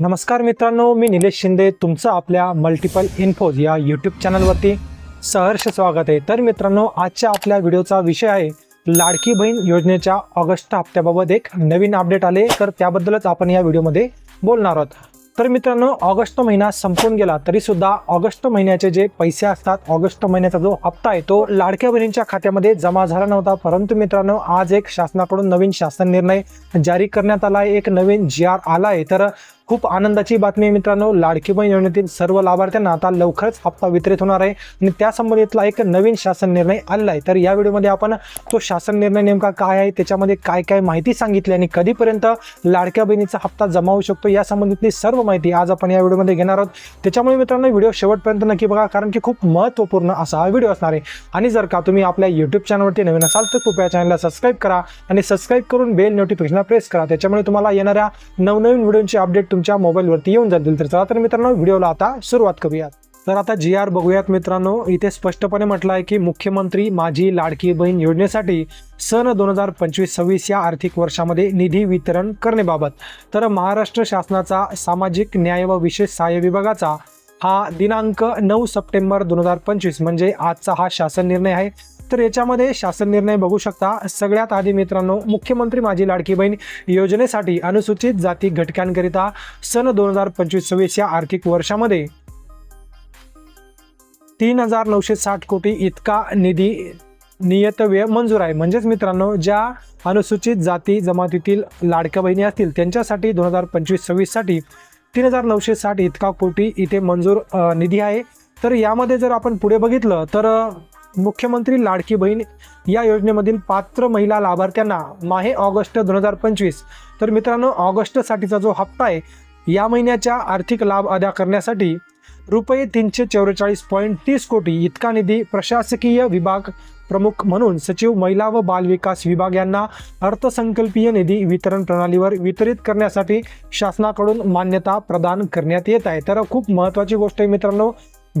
नमस्कार मित्रांनो मी निलेश शिंदे. तुमचं आपल्या मल्टिपल इन्फोज या यूट्यूब चॅनलवरती सहर्ष स्वागत आहे. तर मित्रांनो आजच्या आपल्या व्हिडिओचा विषय आहे लाडकी बहीण योजनेच्या ऑगस्ट हप्त्याबाबत एक नवीन अपडेट आले. तर त्याबद्दलच आपण या व्हिडिओमध्ये बोलणार आहोत. तर मित्रांनो ऑगस्ट महिना संपून गेला तरी सुद्धा ऑगस्ट महिन्याचे जे पैसे असतात ऑगस्ट महिन्याचा जो हप्ता आहे तो लाडक्या बहिणींच्या खात्यामध्ये जमा झाला नव्हता. परंतु मित्रांनो आज एक शासनाकडून नवीन शासन निर्णय जारी करण्यात आला आहे एक नवीन जी आर आला आहे तर खूप आनंदाची बातमी आहे मित्रांनो. लाडकी बहीण योजनेतील सर्व लाभार्थ्यांना आता लवकरच हप्ता वितरित होणार आहे. आणि त्या संबंधितला एक नवीन शासन निर्णय आलेला आहे तर या व्हिडिओमध्ये आपण तो शासन निर्णय नेमका काय आहे त्याच्यामध्ये काय काय माहिती सांगितली आणि कधीपर्यंत लाडक्या बहिणीचा हप्ता जमा होऊ शकतो या संबंधितली सर्व माहिती आज आपण या व्हिडिओमध्ये घेणार आहोत. त्याच्यामुळे मित्रांनो व्हिडिओ शेवटपर्यंत नक्की बघा कारण की खूप महत्त्वपूर्ण असा हा व्हिडिओ असणार आहे. आणि जर का तुम्ही आपल्या यूट्यूब चॅनलवरती नवीन असाल तर कृपया चॅनलला सबस्क्राईब करा आणि सबस्क्राईब करून बेल नोटिफिकेशन प्रेस करा. त्याच्यामुळे तुम्हाला येणाऱ्या नवनवीन व्हिडिओची अपडेट तुमच्या मोबाईलवरती येऊन जातील. तर चला तर मित्रांनो व्हिडिओला आता सुरुवात करूयात. तर आता जी आर बघूयात मित्रांनो इथे स्पष्टपणे म्हटलं आहे की मुख्यमंत्री माझी लाडकी बहीण योजनेसाठी सन दोन हजार पंचवीस सव्वीस या आर्थिक वर्षामध्ये निधी वितरण करण्याबाबत. तर महाराष्ट्र शासनाचा सामाजिक न्याय व विशेष सहाय्य विभागाचा हा दिनांक नऊ सप्टेंबर दोन हजार पंचवीस म्हणजे आजचा हा शासन निर्णय आहे. तर याच्यामध्ये शासन निर्णय बघू शकता. सगळ्यात आधी मित्रांनो मुख्यमंत्री माझी लाडकी बहीण योजनेसाठी अनुसूचित जाती घटकांकरिता सन दोन हजार पंचवीस सव्वीस या आर्थिक वर्षामध्ये तीन हजार नऊशे साठ कोटी इतका निधी नियतव्य मंजूर आहे. म्हणजेच मित्रांनो ज्या अनुसूचित जाती जमातीतील लाडक्या बहिणी असतील त्यांच्यासाठी दोन हजार पंचवीस सव्वीससाठी तीन हजार नऊशे साठ इतका कोटी इथे मंजूर निधी आहे. तर यामध्ये जर आपण पुढे बघितलं तर मुख्यमंत्री लाडकी बहीण या योजनेमधील पात्र महिला लाभार्थ्यांना माहे ऑगस्ट दोन हजार पंचवीस. तर मित्रांनो ऑगस्टसाठीचा जो हप्ता आहे या महिन्याच्या आर्थिक लाभ अदा करण्यासाठी रुपये तीनशे चौवेचाळीस पॉईंट तीस कोटी इतका निधी प्रशासकीय विभाग प्रमुख म्हणून सचिव महिला व बाल विकास विभाग यांना अर्थसंकल्पीय निधी वितरण प्रणालीवर वितरित करण्यासाठी शासनाकडून मान्यता प्रदान करण्यात येत आहे. तर खूप महत्त्वाची गोष्ट आहे मित्रांनो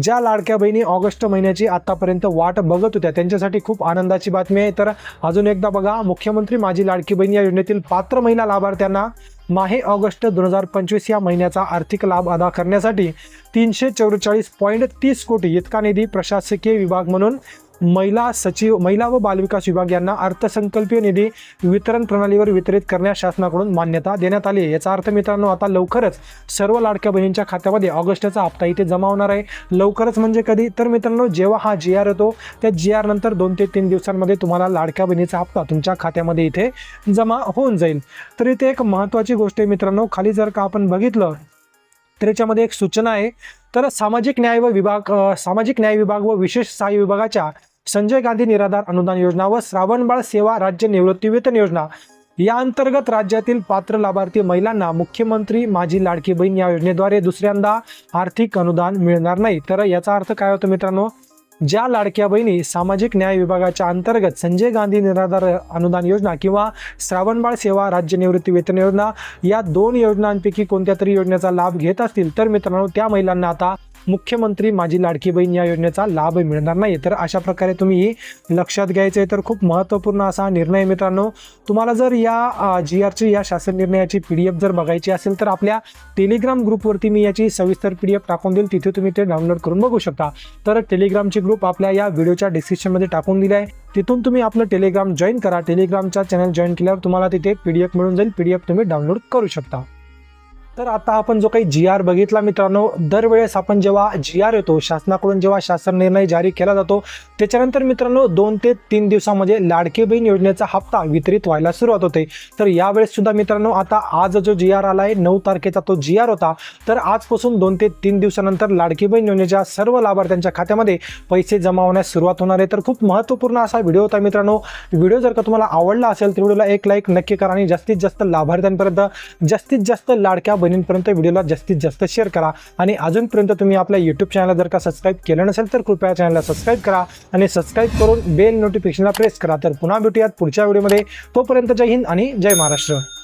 ज्या लाडक्या बहिणी ऑगस्ट महिन्याची आतापर्यंत वाट बघत होत्या त्यांच्यासाठी खूप आनंदाची बातमी आहे. तर अजून एकदा बघा मुख्यमंत्री माझी लाडकी बहीण या योजनेतील पात्र महिला लाभार्थ्यांना माहे ऑगस्ट दोन हजार पंचवीस या महिन्याचा आर्थिक लाभ अदा करण्यासाठी तीनशे चौवेचाळीस पॉईंट तीस कोटी इतका निधी प्रशासकीय विभाग म्हणून महिला सचिव महिला व बालविकास विभाग यांना अर्थसंकल्पीय निधी वितरण प्रणालीवर वितरित करण्यास शासनाकडून मान्यता देण्यात आली आहे. याचा अर्थ मित्रांनो आता लवकरच सर्व लाडक्या बहिणींच्या खात्यामध्ये ऑगस्टचा हप्ता इथे जमा होणार आहे. लवकरच म्हणजे कधी? तर मित्रांनो जेव्हा हा जी आर येतो त्या जी आर नंतर दोन ते तीन दिवसांमध्ये तुम्हाला लाडक्या बहिणीचा हप्ता तुमच्या खात्यामध्ये इथे जमा होऊन जाईल. तर इथे एक महत्त्वाची गोष्ट आहे मित्रांनो खाली जर का आपण बघितलं तर याच्यामध्ये एक सूचना आहे. तर सामाजिक न्याय व विभाग सामाजिक न्याय विभाग व विशेष सहाय्य विभागाच्या संजय गांधी निराधार अनुदान योजना व श्रावणबाळ सेवा राज्य निवृत्तीवेतन योजना. या अंतर्गत राज्यातील पात्र लाभार्थी महिलांना मुख्यमंत्री माझी लाडकी बहीण या योजनेद्वारे दुसऱ्यांदा आर्थिक अनुदान मिळणार नाही. तर याचा अर्थ काय होतो मित्रांनो? ज्या लाडक्या बहिणी सामाजिक न्याय विभागाच्या अंतर्गत संजय गांधी निराधार अनुदान योजना किंवा श्रावणबाळ सेवा राज्य निवृत्ती वेतन योजना या दोन योजनांपैकी कोणत्या तरी योजनेचा लाभ घेत असतील तर मित्रांनो त्या महिलांना आता मुख्यमंत्री माझी लाडकी बहीण या योजनेचा लाभ मिळणार नाही. तर अशा प्रकारे तुम्ही लक्षात घ्यायचं आहे तर खूप महत्त्वपूर्ण असा निर्णय मित्रांनो. तुम्हाला जर या जी आरची या शासन निर्णयाची पी डी एफ जर बघायची असेल तर आपल्या टेलिग्राम ग्रुपवरती मी याची सविस्तर पी डी एफ टाकून देईल. तिथे तुम्ही ते डाउनलोड करून बघू शकता. तर टेलिग्रामची ग्रुप आपल्या या व्हिडिओच्या डिस्क्रिप्शनमध्ये टाकून दिली आहे. तिथून तुम्ही आपलं टेलिग्राम जॉईन करा. टेलिग्रामचा चॅनल जॉईन केल्यावर तुम्हाला तिथे पी डी एफ मिळून जाईल. पी डी एफ तुम्ही डाउनलोड करू शकता. तर आता आपण जो काही जी आर बघितला मित्रांनो दरवेळेस आपण जेव्हा जी आर येतो शासनाकडून जेव्हा शासन निर्णय जारी केला जातो त्याच्यानंतर मित्रांनो दोन ते तीन दिवसामध्ये लाडकी बहीण योजनेचा हप्ता वितरित व्हायला सुरुवात होते. तर यावेळेस सुद्धा मित्रांनो आता आज जो जी आर आला आहे नऊ तारखेचा तो जी आर होता. तर आजपासून दोन ते तीन दिवसानंतर लाडकी बहीण योजनेच्या सर्व लाभार्थ्यांच्या खात्यामध्ये पैसे जमा होण्यास सुरुवात होणार आहे. तर खूप महत्त्वपूर्ण असा व्हिडिओ होता मित्रांनो. व्हिडिओ जर का तुम्हाला आवडला असेल तर व्हिडिओला एक लाईक नक्की करा आणि जास्तीत जास्त लाभार्थ्यांपर्यंत जास्तीत जास्त लाडक्या बहिणींपर्यंत व्हिडिओला जास्तीत जास्त शेअर करा. आणि अजूनपर्यंत तुम्ही आपल्या यूट्यूब चॅनलला जर का सबस्क्राईब केलं नसेल तर कृपया चॅनलला सबस्क्राईब करा आणि सबस्क्राईब करून बेल नोटिफिकेशनला प्रेस करा. तर पुन्हा भेटूयात पुढच्या व्हिडिओमध्ये तोपर्यंत जय हिंद आणि जय महाराष्ट्र.